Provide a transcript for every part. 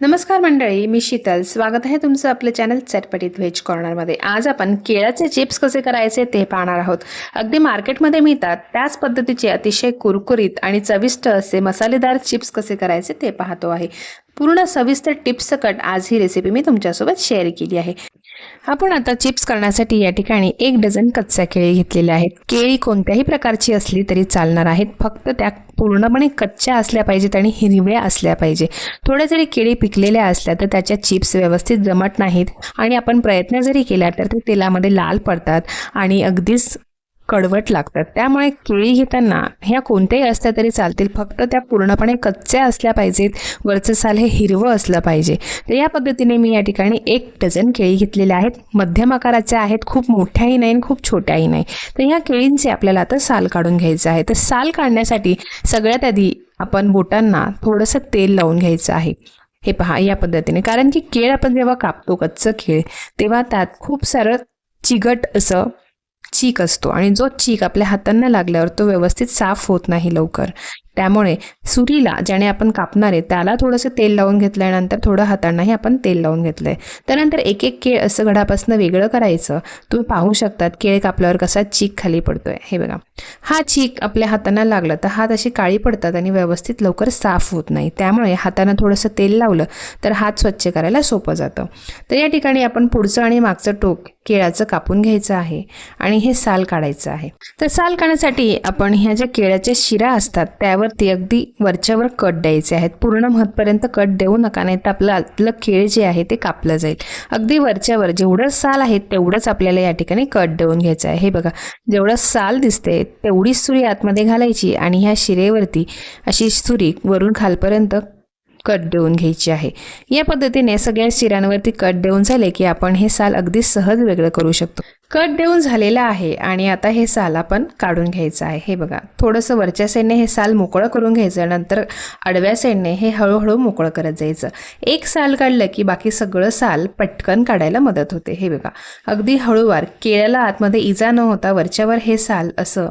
नमस्कार मंडळी मी शीतल. स्वागत आहे तुमचं आपलं चॅनल चटपटीत व्हेज कॉर्नरमध्ये आज आपण केळाचे चिप्स कसे करायचे ते पाहणार आहोत. अगदी मार्केटमध्ये मिळतात त्याच पद्धतीचे अतिशय कुरकुरीत आणि चविष्ट असे मसालेदार चिप्स कसे करायचे ते पाहतो आहे. पूर्ण सविस्तर टिप्सकट आज ही रेसिपी मी तुमच्यासोबत शेअर केली आहे. आपण आता चिप्स करण्यासाठी या ठिकाणी एक डझन कच्च्या केळी घेतलेल्या आहेत. केळी कोणत्याही प्रकारची असली तरी चालणार आहेत. फक्त त्या पूर्णपणे कच्च्या असल्या पाहिजेत आणि हिरव्या असल्या पाहिजे. थोड्या जरी केळी पिकलेल्या असल्या तर त्याच्या चिप्स व्यवस्थित जमत नाहीत आणि आपण प्रयत्न जरी केला तर ते तेलामध्ये लाल पडतात आणि अगदीच कडवट लागतात. त्यामुळे केळी घेताना ह्या कोणत्याही असल्या तरी चालतील. फक्त त्या पूर्णपणे कच्च्या असल्या पाहिजेत. वरचं साल हे हिरवं असलं पाहिजे. तर या पद्धतीने मी या ठिकाणी एक डझन केळी घेतलेल्या आहेत. मध्यम आकाराच्या आहेत. खूप मोठ्याही नाही आणि खूप छोट्याही नाही. तर ह्या केळींचे आपल्याला आता साल काढून घ्यायचं आहे. तर साल काढण्यासाठी सगळ्यात आधी आपण बोटांना थोडंसं तेल लावून घ्यायचं आहे. हे पहा या पद्धतीने. कारण की केळ आपण जेव्हा कापतो कच्चं केळ तेव्हा त्यात खूप सारं चिगट असं चीक असतो आणि जो चीक आपल्या हातांना लागल्यावर तो व्यवस्थित साफ होत नाही लवकर. त्यामुळे सुरीला ज्याने आपण कापणार आहे त्याला थोडंसं तेल लावून घेतल्यानंतर थोडं हातांनाही आपण तेल लावून घेतलं आहे त्यानंतर एक एक केळ असं घडापासून वेगळं करायचं. तुम्ही पाहू शकतात केळ कापल्यावर कसा चीक खाली पडतो आहे हे बघा. हा चीक आपल्या हातांना लागला तर हात अशी काळी पडतात आणि व्यवस्थित लवकर साफ होत नाही. त्यामुळे हातानं थोडंसं तेल लावलं तर हात स्वच्छ करायला सोपं जातं. तर या ठिकाणी आपण पुढचं आणि मागचं टोक केळाचं कापून घ्यायचं आहे आणि हे साल काढायचं आहे. तर साल काढण्यासाठी आपण ह्या ज्या केळ्याच्या शिरा असतात त्यावर त्यावरती अगदी वरच्यावर कट द्यायचे आहेत. पूर्ण मतपर्यंत कट देऊ नका नाही तर आपलं आतलं केळ जे आहे ते कापलं जाईल. अगदी वरच्यावर जेवढं साल आहे तेवढंच आपल्याला या ठिकाणी कट देऊन घ्यायचं आहे. हे बघा जेवढं साल दिसते तेवढीच सुरी आतमध्ये घालायची आणि ह्या शिरेवरती अशी सुरी वरून खालपर्यंत कट देऊन घ्यायची आहे. या पद्धतीने सगळ्या शिरांवरती कट देऊन झाले की आपण हे साल अगदी सहज वेगळं करू शकतो. कट देऊन झालेलं आहे आणि आता हे साल आपण काढून घ्यायचं आहे. हे बघा थोडंसं वरच्या साईडने हे साल मोकळं करून घ्यायचं नंतर आडव्या साईडने हे हळूहळू मोकळं करत जायचं. एक साल काढलं की बाकी सगळं साल पटकन काढायला मदत होते. हे बघा अगदी हळूवार केळ्याला आतमध्ये इजा न होता वरच्यावर हे साल असं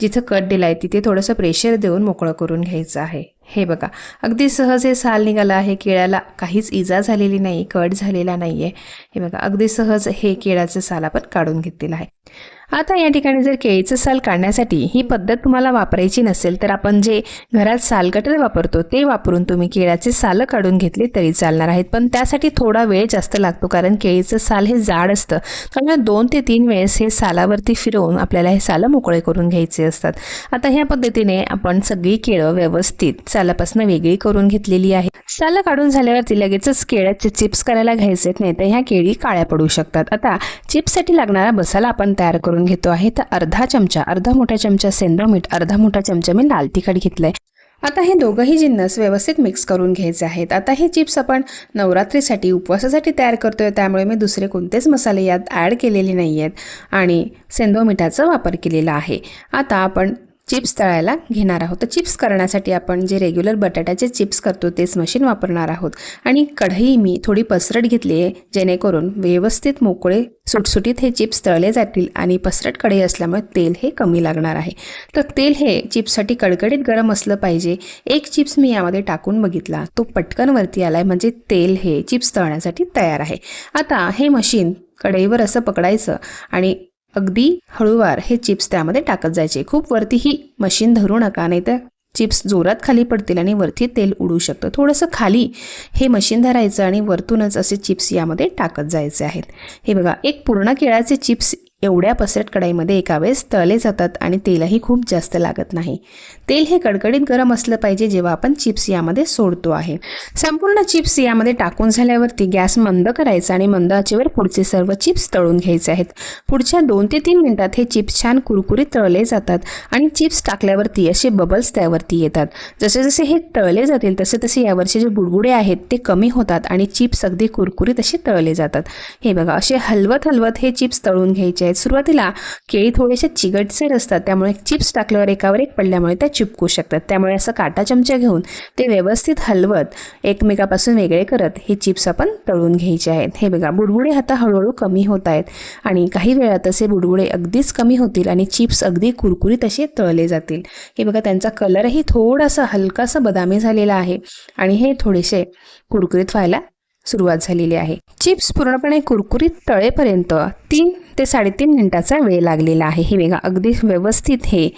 जिथं कट दिला आहे तिथे थोडंसं प्रेशर देऊन मोकळं करून घ्यायचं आहे. हे बघा अगदी सहज हे साल निघालं आहे केळ्याला काहीच इजा झालेली नाही कट झालेला नाही आहे हे बघा अगदी सहज हे केळ्याचं साल आपण काढून घेतलेलं आहे. आता या ठिकाणी जर केळीचं साल काढण्यासाठी ही पद्धत तुम्हाला वापरायची नसेल तर आपण जे घरात साल कटर वापरतो ते वापरून तुम्ही केळ्याचे सालं काढून घेतले तरी चालणार आहेत. पण त्यासाठी थोडा वेळ जास्त लागतो कारण केळीचं साल हे जाड असतं. त्यामुळे दोन ते तीन वेळेस हे सालावरती फिरवून आपल्याला हे सालं मोकळे करून घ्यायचे असतात. आता ह्या पद्धतीने आपण सगळी केळं व्यवस्थित सालापासून वेगळी करून घेतलेली आहे. सालं काढून झाल्यावरती लगेचच केळ्याचे चिप्स करायला घ्यायचे नाही तर ह्या केळी काळ्या पडू शकतात. आता चिप्ससाठी लागणारा बसाला आपण तयार करून घेतो आहे. तर अर्धा चमचा अर्धा मोठा चमचा सेंद्र मीठ अर्धा मोठा चमचा मी लाल तिखट घेतलंय. आता हे दोघंही जिन्नस व्यवस्थित मिक्स करून घ्यायचे आहेत. आता हे चिप्स आपण नवरात्रीसाठी उपवासासाठी तयार करतोय. त्यामुळे मी दुसरे कोणतेच मसाले यात ॲड केलेले नाही आहेत आणि सेंदो मिठाचा वापर केलेला आहे. आता आपण चिप्स तळायला घेणार आहोत. तर चिप्स करण्यासाठी आपण जे रेग्युलर बटाट्याचे चिप्स करतो तेच मशीन वापरणार आहोत. आणि कढई मी थोडी पसरट घेतली आहे जेणेकरून व्यवस्थित मोकळे सुटसुटीत हे चिप्स तळले जातील आणि पसरट कढई असल्यामुळे तेल हे कमी लागणार आहे. तर तेल हे चिप्ससाठी कडकडीत गरम असलं पाहिजे. एक चिप्स मी यामध्ये टाकून बघितला. तो पटकन वरती आलाय म्हणजे तेल हे चिप्स तळण्यासाठी तयार आहे. आता हे मशीन कढईवर असं पकडायचं आणि अगदी हळूवार हे चिप्स त्यामध्ये टाकत जायचे. खूप वरतीही मशीन धरू नका नाही तर चिप्स जोरात खाली पडतील आणि वरती तेल उडू शकतं. थोडंसं खाली हे मशीन धरायचं आणि वरतूनच असे चिप्स यामध्ये टाकत जायचे आहेत. हे बघा एक पूर्ण केळाचे चिप्स एवढ्या पसरट कढाईमध्ये एका वेळेस तळले जातात आणि तेलही खूप जास्त लागत नाही. तेल हे कडकडीत गरम असलं पाहिजे जेव्हा आपण चिप्स यामध्ये सोडतो आहे. संपूर्ण चिप्स यामध्ये टाकून झाल्यावरती गॅस मंद करायचा आणि मंद आचेवर पुढचे सर्व चिप्स तळून घ्यायचे आहेत. पुढच्या दोन ते तीन मिनिटात हे चिप्स छान कुरकुरीत तळले जातात आणि चिप्स टाकल्यावरती असे बबल्स त्यावरती येतात. जसे जसे हे तळले जातील तसे तसे यावरचे जे बुडबुडे आहेत ते कमी होतात आणि चिप्स अगदी कुरकुरीत असे तळले जातात. हे बघा असे हलवत हलवत हे चिप्स तळून घ्यायचे आहेत. सुरुवातीला केळी थोडेसे चिगटसर असतात त्यामुळे चिप्स टाकल्यावर एकावर एक पडल्यामुळे त्या चिपकू शकतात. त्यामुळे असं काटा चमचा घेऊन ते व्यवस्थित हलवत एकमेकापासून वेगळे करत हे चिप्स आपण तळून घ्यायचे आहेत. हे बघा बुडबुडे आता हळूहळू कमी होत आहेत आणि काही वेळात असे बुडबुडे अगदीच कमी होतील आणि चिप्स अगदी कुरकुरीत असे तळले जातील. हे बघा त्यांचा कलरही थोडासा हलकासा बदामी झालेला आहे आणि हे थोडेसे कुरकुरीत व्हायला सुरुवात झालेली आहे. चिप्स पूर्णपणे कुरकुरीत तळेपर्यंत तीन ते साडेतीन मिनिटाचा वेळ लागलेला आहे. हे बघा अगदी व्यवस्थित हे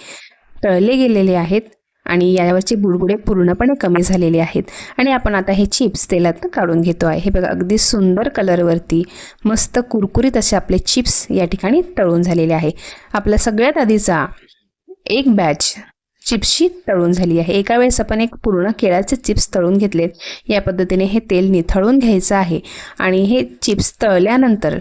तळले गेलेले आहेत आणि यावरचे बुडबुडे पूर्णपणे कमी झालेले आहेत. आणि आपण आता हे चिप्स तेलात काढून घेतो आहे. हे बघा अगदी सुंदर कलरवरती मस्त कुरकुरीत असे आपले चिप्स या ठिकाणी तळून झालेले आहे. आपला सगळ्यात आधीचा एक बॅच चिप्सची तळून झाली आहे. एका वेळेस आपण एक पूर्ण केळाचे चिप्स तळून घेतलेत या पद्धतीने हे तेल निथळून घ्यायचं आहे. आणि हे चिप्स तळल्यानंतर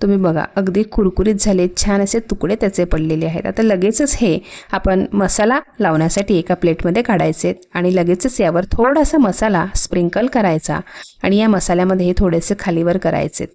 तुम्ही बघा अगदी कुरकुरीत झाले छान असे तुकडे त्याचे पडलेले आहेत. आता लगेचच हे आपण मसाला लावण्यासाठी एका प्लेटमध्ये काढायचे. आणि लगेचच यावर थोडासा मसाला स्प्रिंकल करायचा. आणि या मसाल्यामध्ये हे थोडेसे खालीवर करायचे.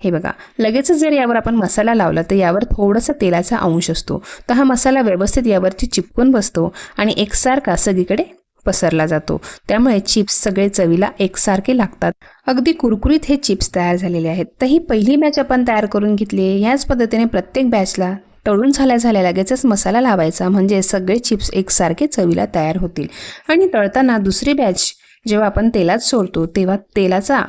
हे बघा लगेचच जर यावर आपण मसाला लावला तर यावर थोडासा तेलाचा अंश असतो. तर हा मसाला व्यवस्थित यावरती चिपकून बसतो आणि एकसारखा सगळीकडे पसरला जातो. त्यामुळे चिप्स सगळे चवीला एकसारखे लागतात. अगदी कुरकुरीत हे चिप्स तयार झालेले आहेत. तर ही पहिली बॅच आपण तयार करून घेतली याच पद्धतीने प्रत्येक बॅचला तळून झाल्या झाल्या लगेचच मसाला लावायचा म्हणजे सगळे चिप्स एकसारखे चवीला तयार होतील. आणि तळताना दुसरी बॅच जेव्हा आपण तेलात सोडतो तेव्हा तेलाचा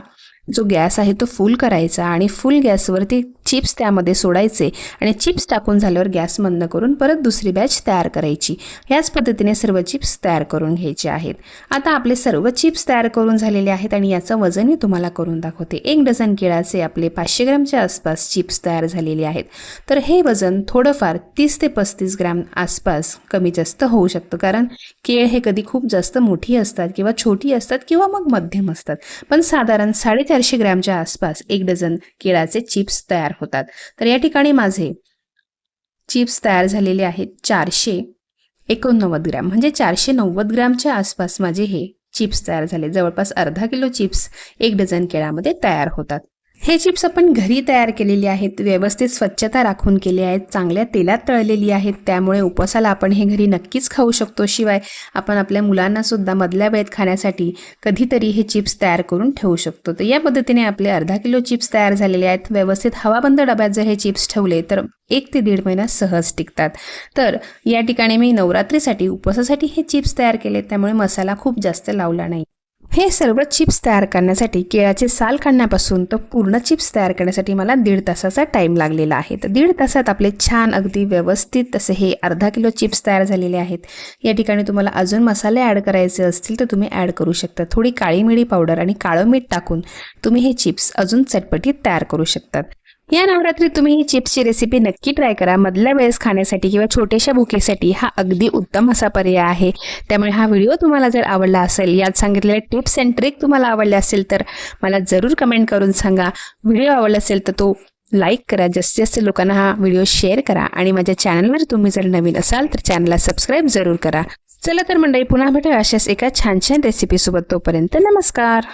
जो गॅस आहे तो फुल करायचा आणि फुल गॅसवरती चिप्स त्यामध्ये सोडायचे आणि चिप्स टाकून झाल्यावर गॅस बंद करून परत दुसरी बॅच तयार करायची. याच पद्धतीने सर्व चिप्स तयार करून घ्यायचे आहेत. आता आपले सर्व चिप्स तयार करून झालेले आहेत आणि याचं वजन मी तुम्हाला करून दाखवते. एक डझन केळाचे आपले पाचशे ग्रॅमच्या आसपास चिप्स तयार झालेले आहेत. तर हे वजन थोडंफार तीस ते पस्तीस ग्रॅम आसपास कमी जास्त होऊ शकतं. कारण केळ हे कधी खूप जास्त मोठी असतात किंवा छोटी असतात किंवा मग मध्यम असतात. पण साधारण साडेचारशे ग्रॅमच्या आसपास एक डझन केळाचे चिप्स तयार होतात. तर या ठिकाणी माझे चिप्स तयार झालेले आहेत चारशे एकोणनव्वद ग्रॅम. म्हणजे चारशे नव्वद ग्रॅमच्या आसपास माझे हे चिप्स तयार झाले. जवळपास अर्धा किलो चिप्स एक डझन केळामध्ये तयार होतात. हे चिप्स आपण घरी तयार केलेली आहेत व्यवस्थित स्वच्छता राखून केली आहेत चांगल्या तेलात तळलेली आहेत त्यामुळे उपवासाला आपण हे घरी नक्कीच खाऊ शकतो. शिवाय आपण आपल्या मुलांनासुद्धा मधल्या वेळेत खाण्यासाठी कधीतरी हे चिप्स तयार करून ठेवू शकतो. तर या पद्धतीने आपले अर्धा किलो चिप्स तयार झालेले आहेत. व्यवस्थित हवाबंद डब्यात जर हे चिप्स ठेवले तर एक ते दीड महिना सहज टिकतात. तर या ठिकाणी मी नवरात्रीसाठी उपवासासाठी हे चिप्स तयार केले त्यामुळे मसाला खूप जास्त लावला नाही. हे सर्व चिप्स तयार करण्यासाठी केळाचे साल काढण्यापासून तर पूर्ण चिप्स तयार करण्यासाठी मला दीड तासाचा टाईम लागलेला आहे. तर दीड तासात आपले छान अगदी व्यवस्थित तसे हे अर्धा किलो चिप्स तयार झालेले आहेत. या ठिकाणी तुम्हाला अजून मसाले ॲड करायचे असतील तर तुम्ही ॲड करू शकता. थोडी काळी मिरी पावडर आणि काळं मीठ टाकून तुम्ही हे चिप्स अजून चटपटीत तयार करू शकतात. या नवरात्रीत तुम्ही ही चिप्सची रेसिपी नक्की ट्राय करा. मधल्या वेळेस खाण्यासाठी किंवा छोट्याशा भुकेसाठी हा अगदी उत्तम असा पर्याय आहे. त्यामुळे हा व्हिडिओ तुम्हाला जर आवडला असेल यात सांगितलेल्या टिप्स अँड ट्रिक तुम्हाला आवडल्या असेल तर मला जरूर कमेंट करून सांगा. व्हिडिओ आवडला असेल तर तो लाईक करा. जास्तीत जास्त लोकांना हा व्हिडिओ शेअर करा आणि माझ्या चॅनलवर तुम्ही जर नवीन असाल तर चॅनलला सबस्क्राईब जरूर करा. चला तर मंडळी पुन्हा भेटूया अशाच एका छान छान रेसिपीसोबत तोपर्यंत नमस्कार.